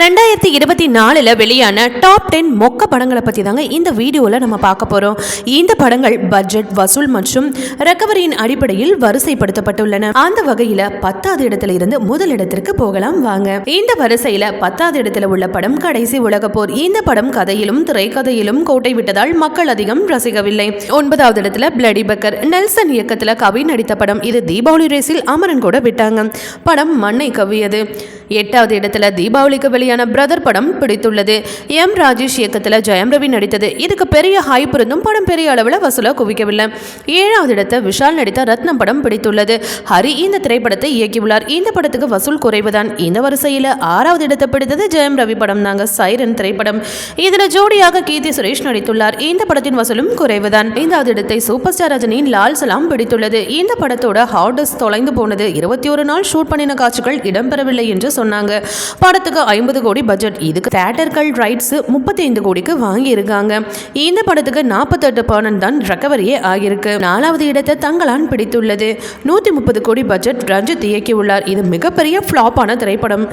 ரெண்டாயிரத்தி இருபத்தி நாலில் வெளியான டாப் டென் மொக்க படங்களை பற்றி தாங்க இந்த வீடியோவில் நம்ம பார்க்க போகிறோம் இந்த படங்கள் பட்ஜெட் வசூல் மற்றும் ரெக்கவரியின் அடிப்படையில் வரிசைப்படுத்தப்பட்டுள்ளன. அந்த வகையில் பத்தாவது இடத்துல இருந்து முதல் இடத்திற்கு போகலாம் வாங்க. இந்த வரிசையில் பத்தாவது இடத்துல உள்ள படம் கடைசி உலகப்போர் இந்த படம் கதையிலும் திரைக்கதையிலும் கோட்டை விட்டதால் மக்கள் அதிகம் ரசிக்கவில்லை. ஒன்பதாவது இடத்துல பிளடி பக்கர் நெல்சன் இயக்கத்தில் கவி நடித்த படம். இது தீபாவளி ரேஸில் அமரன் கூட விட்டாங்க. படம் மண்ணை கவியது எட்டாவது இடத்துல தீபாவளிக்கு வெளியான பிரதர் படம் பிடித்துள்ளது. எம். ராஜேஷ் இயக்கத்தில் ஜெயம் ரவி நடித்தது. இதுக்கு பெரிய ஹைப் இருந்தும் படம் பெரிய அளவில் வசூலை குவிக்கவில்லை. ஏழாவது இடத்தை விஷால் நடித்த ரத்னம் படம் பிடித்துள்ளது. ஹரி இந்த திரைப்படத்தை இயக்கியுள்ளார். இந்த படத்துக்கு வசூல் குறைவுதான். இந்த வரிசையில் ஆறாவது இடத்தை பிடித்தது ஜெயம் ரவி படம் தாங்க சைரன் திரைப்படம். இதில் ஜோடியாக கீர்த்தி சுரேஷ் நடித்துள்ளார். இந்த படத்தின் வசூலும் குறைவுதான். ஐந்தாவது இடத்தை சூப்பர் ஸ்டார் ரஜினியின் லால் சலாம் பிடித்துள்ளது. இந்த படத்தோட ஹார்டஸ் தொலைந்து போனது. இருபத்தி ஒரு நாள் ஷூட் பண்ணின காட்சிகள் இடம்பெறவில்லை என்று சொன்னாங்க. படத்துக்கு ஐம்பது கோடி பட்ஜெட் இதுக்கு தேட்டர்கள் ரைட்ஸ் முப்பத்தி ஐந்து கோடிக்கு வாங்கி இருக்காங்க இந்த படத்துக்கு நாற்பத்தெட்டு பர்னன் தான் ரெக்கவரியே ஆகியிருக்கு. நாலாவது இடத்தை தங்களான் பிடித்துள்ளது. நூற்றி முப்பது கோடி பட்ஜெட் ரஞ்சித் இயக்கியுள்ளார். இது மிகப்பெரிய ஃப்ளாப்பான திரைப்படம்.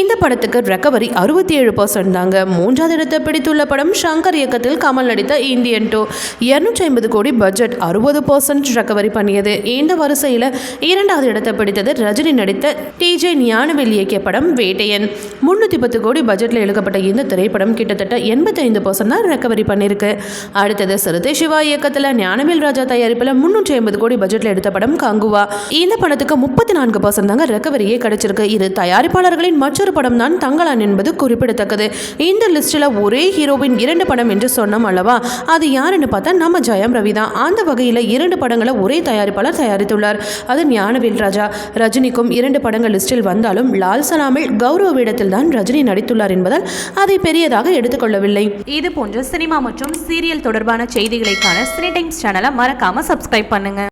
இந்த படத்துக்கு ரெக்கவரி அறுபத்தி ஏழு பர்சன்ட் தாங்க. மூன்றாவது இடத்தை பிடித்துள்ள படம் ஷங்கர் இயக்கத்தில் கமல் நடித்த இந்தியன் டூ. இருநூற்றி ஐம்பது கோடி பட்ஜெட் அறுபது பர்சன்ட் ரெக்கவரி பண்ணியது. இந்த வரிசையில் இரண்டாவது இடத்தை பிடித்தது ரஜினி நடித்த டிஜே ஞானவேல் இயக்கிய படம் வேட்டையன். முன்னூற்றி பத்து கோடி பட்ஜெட்டில் எழுதப்பட்ட இந்த திரைப்படம் கிட்டத்தட்ட எண்பத்தைந்து பர்சன்ட் தான் ரெக்கவரி பண்ணியிருக்கு அடுத்தது சிறுத்தை சிவா இயக்கத்தில் ஞானவேல் ராஜா தயாரிப்பில் முன்னூற்றி ஐம்பது கோடி பட்ஜெட்டில் எடுத்த படம் கங்குவா. இந்த படத்துக்கு முப்பத்தி நான்கு பர்சன்ட் தாங்க ரெக்கவரியே கிடைச்சிருக்கு. இது தயாரிப்பாளர்களின் மற்றொரு படம் தான் தங்கலான் என்பது குறிப்பிடத்தக்கது. இந்த லிஸ்ட்டில் ஒரே ஹீரோவின் இரண்டு படம் என்று சொன்னோம் அல்லவா? அது யாருன்னு பார்த்தா நம்ம ஜெயம் ரவி தான். அந்த வகையில் இரண்டு படங்களை ஒரே தயாரிப்பாளர் தயாரித்துள்ளார். அது ஞானவேல் ராஜா. ரஜினிக்கும் இரண்டு படங்கள் லிஸ்டில் வந்தாலும் லால் சலாமில் கௌரவ வேடத்தில் தான் ரஜினி நடித்துள்ளார் என்பதால் அதை பெரியதாக எடுத்துக்கொள்ளவில்லை. இது போன்ற சினிமா மற்றும் சீரியல் தொடர்பான செய்திகளைக்கான சினி டைம்ஸ் சேனலை மறக்காம சப்ஸ்கிரைப் பண்ணுங்க.